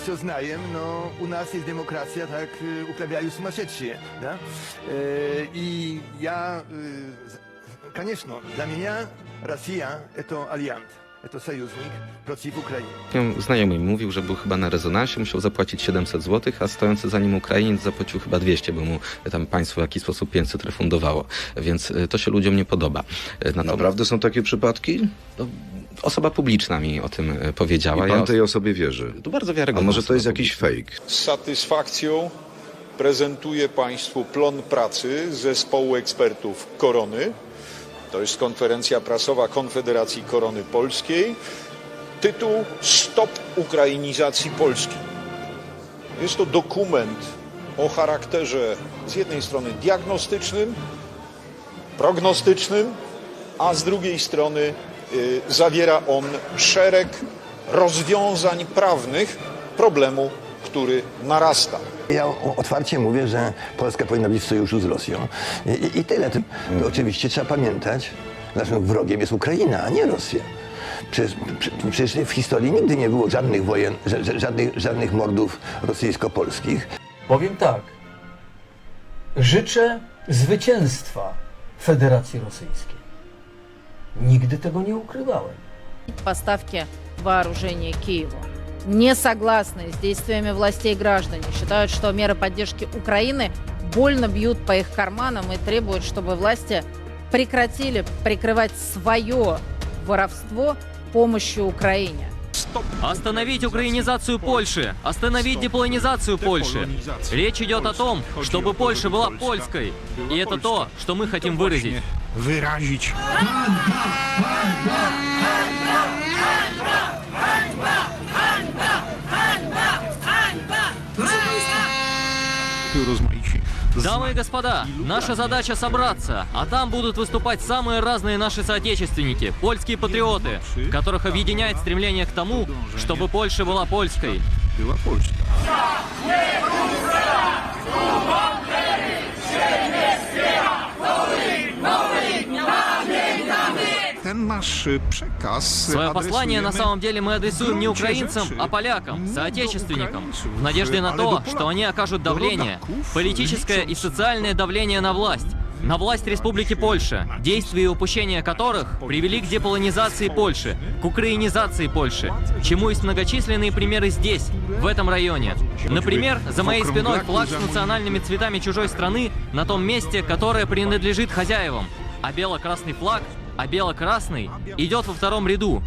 что знаем, но у нас есть демократия, так э, управляют сумасшедшие, да? Э, И я, э, з- конечно, для меня Россия – это альянс, это союзник против Украины. Znajomy mi mówił, że był chyba na rezonansie, musiał zapłacić 700 zł, a stojący za nim Ukrainiec zapłacił chyba 200, bo mu tam państwo w jakiś sposób 500 refundowało. Więc y, to się ludziom nie podoba. Y, Natomiast Naprawdę są takie przypadki? osoba publiczna mi o tym I powiedziała. pan Ja tej osobie wierzy? To bardzo A wiarygodne. może to jest jakiś fake? Z satysfakcją prezentuję Państwu plon pracy zespołu ekspertów Korony. To jest konferencja prasowa Konfederacji Korony Polskiej. Tytuł Stop Ukrainizacji Polski. Jest to dokument o charakterze z jednej strony diagnostycznym, prognostycznym, a z drugiej strony zawiera on szereg rozwiązań prawnych problemu, który narasta. Ja otwarcie mówię, że Polska powinna być w sojuszu z Rosją. I, i, tyle. To oczywiście trzeba pamiętać, naszym wrogiem jest Ukraina, a nie Rosja. Przecież, prze- przecież w historii nigdy nie było żadnych wojen, ża- ża- żadnych, żadnych mordów rosyjsko-polskich. Powiem tak. Życzę zwycięstwa Federacji Rosyjskiej. Nigdy tego nie ukrywałem. поставки вооружения Киеву. Не согласны с действиями властей граждане. Считают, что меры поддержки Украины больно бьют по их карманам и требуют, чтобы власти прекратили прикрывать свое воровство помощью Украине. Остановить украинизацию Польши, остановить деполонизацию Польши. Речь идет о том, чтобы Польша была польской. И это то, что мы хотим выразить. Wyrazić. Rozmaici. Дамы и господа, наша задача собраться, а там будут выступать самые разные наши соотечественники, польские патриоты, которых объединяет стремление к тому, чтобы Польша была польской. Była Polska. Ten nasz y, przekaz Свое послание на самом деле мы адресуем не украинцам, а полякам, do соотечественникам, в надежде на ale то, что они окажут давление, политическое и социальное давление на власть, на власть Республики Польша, действия и упущения которых привели к деполонизации Польши, к украинизации Польши, чему есть многочисленные примеры здесь, в этом районе. Например, за моей спиной флаг с национальными цветами чужой страны на том месте, которое принадлежит хозяевам, а бело-красный флаг а бело-красный идет во втором ряду.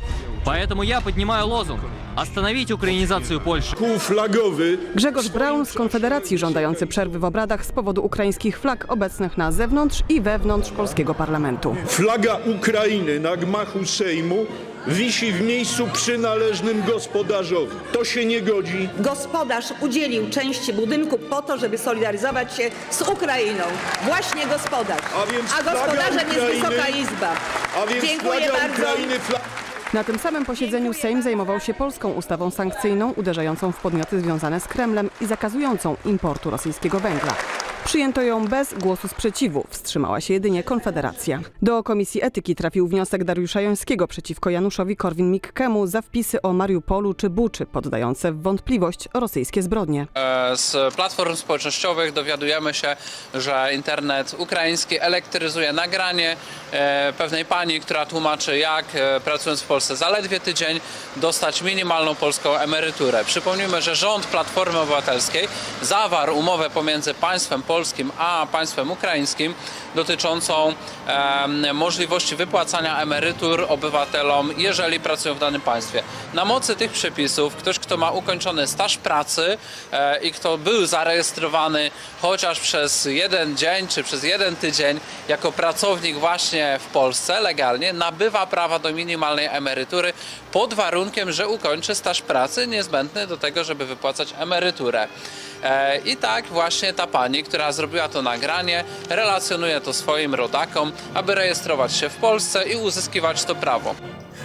Поэтому я поднимаю лозунг «Остановить украинизацию Польши». flagowy Grzegorz Braun z Konfederacji żądający przerwy w obradach z powodu ukraińskich flag obecnych na zewnątrz i wewnątrz polskiego parlamentu. Flaga Ukrainy na gmachu Sejmu wisi w miejscu przynależnym gospodarzowi. To się nie godzi. Gospodarz udzielił części budynku po to, żeby solidaryzować się z Ukrainą. Właśnie gospodarz. A więc A flaga gospodarzem jest Ukrainy- Wysoka Izba. A więc Dziękuję flaga bardzo. Ukrainy. Na tym samym posiedzeniu Sejm zajmował się polską ustawą sankcyjną uderzającą w podmioty związane z Kremlem i zakazującą importu rosyjskiego węgla. Przyjęto ją bez głosu sprzeciwu, wstrzymała się jedynie Konfederacja. Do Komisji Etyki trafił wniosek Dariusza Jońskiego przeciwko Januszowi Korwin-Mikkemu za wpisy o Mariupolu czy Buczy, poddające w wątpliwość rosyjskie zbrodnie. E, Z platform społecznościowych dowiadujemy się, że internet ukraiński elektryzuje nagranie e, pewnej pani, która tłumaczy, jak e, pracując w Polsce zaledwie tydzień dostać minimalną polską emeryturę. Przypomnijmy, że rząd Platformy Obywatelskiej zawarł umowę pomiędzy państwem polskim a państwem ukraińskim dotyczącą możliwości wypłacania emerytur obywatelom, jeżeli pracują w danym państwie. Na mocy tych przepisów ktoś, kto ma ukończony staż pracy e, i kto był zarejestrowany chociaż przez jeden dzień czy przez jeden tydzień jako pracownik właśnie w Polsce legalnie, nabywa prawa do minimalnej emerytury pod warunkiem, że ukończy staż pracy niezbędny do tego, żeby wypłacać emeryturę. E, I tak właśnie ta pani, która zrobiła to nagranie, relacjonuje to swoim rodakom, aby rejestrować się w Polsce i uzyskiwać to prawo.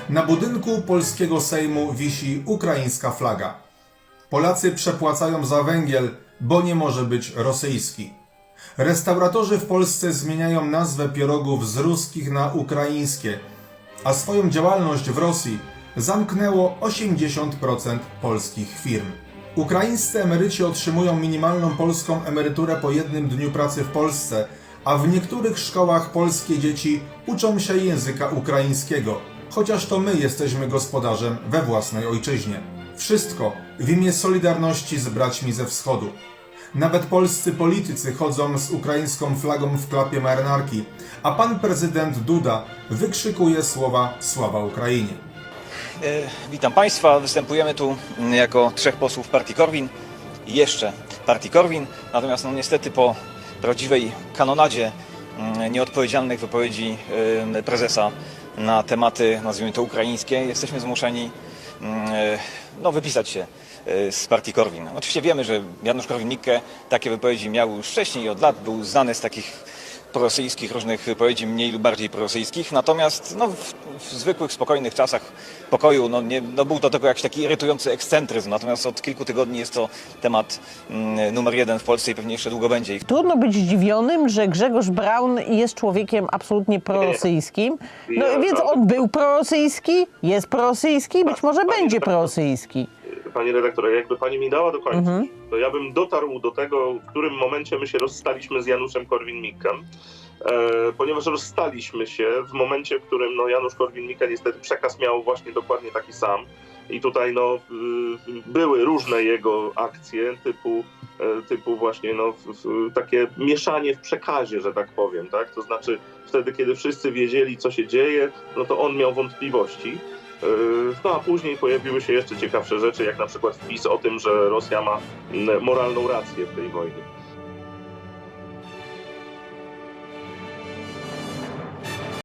Na budynku polskiego Sejmu wisi ukraińska flaga. Polacy przepłacają za węgiel, bo nie może być rosyjski. Restauratorzy w Polsce zmieniają nazwę pierogów z ruskich na ukraińskie, a swoją działalność w Rosji zamknęło 80% polskich firm. Ukraińscy emeryci otrzymują minimalną polską emeryturę po jednym dniu pracy w Polsce, a w niektórych szkołach polskie dzieci uczą się języka ukraińskiego, chociaż to my jesteśmy gospodarzem we własnej ojczyźnie. Wszystko w imię solidarności z braćmi ze wschodu. Nawet polscy politycy chodzą z ukraińską flagą w klapie marynarki, a pan prezydent Duda wykrzykuje słowa Sława Ukrainie. E, Witam Państwa. Występujemy tu mm, jako trzech posłów partii Korwin i jeszcze partii Korwin. Natomiast no, niestety po prawdziwej kanonadzie mm, nieodpowiedzialnych wypowiedzi prezesa na tematy, nazwijmy to ukraińskie, jesteśmy zmuszeni mm, e, no, wypisać się e, z partii Korwin. Oczywiście wiemy, że Janusz Korwin-Mikke takie wypowiedzi miał już wcześniej od lat był znany z takich prorosyjskich różnych wypowiedzi, mniej lub bardziej prorosyjskich. Natomiast no, w, w zwykłych, spokojnych czasach pokoju no, nie, no, był to tylko jakiś taki irytujący ekscentryzm. Natomiast od kilku tygodni jest to temat mm, numer jeden w Polsce i pewnie jeszcze długo będzie. Trudno być zdziwionym, że Grzegorz Braun jest człowiekiem absolutnie prorosyjskim. No więc on był prorosyjski, jest prorosyjski, być może będzie prorosyjski. Pani redaktor, jakby pani mi dała dokończyć, to ja bym dotarł do tego, w którym momencie my się rozstaliśmy z Januszem Korwin-Mikkem, e, ponieważ rozstaliśmy się w momencie, w którym no, Janusz Korwin-Mikke niestety przekaz miał właśnie dokładnie taki sam. I tutaj no, były różne jego akcje, typu, e, typu właśnie no, takie mieszanie w przekazie, że tak powiem. Tak? To znaczy wtedy, kiedy wszyscy wiedzieli, co się dzieje, no to on miał wątpliwości. Yy, No a później pojawiły się jeszcze ciekawsze rzeczy, jak na przykład wpis o tym, że Rosja ma moralną rację w tej wojnie.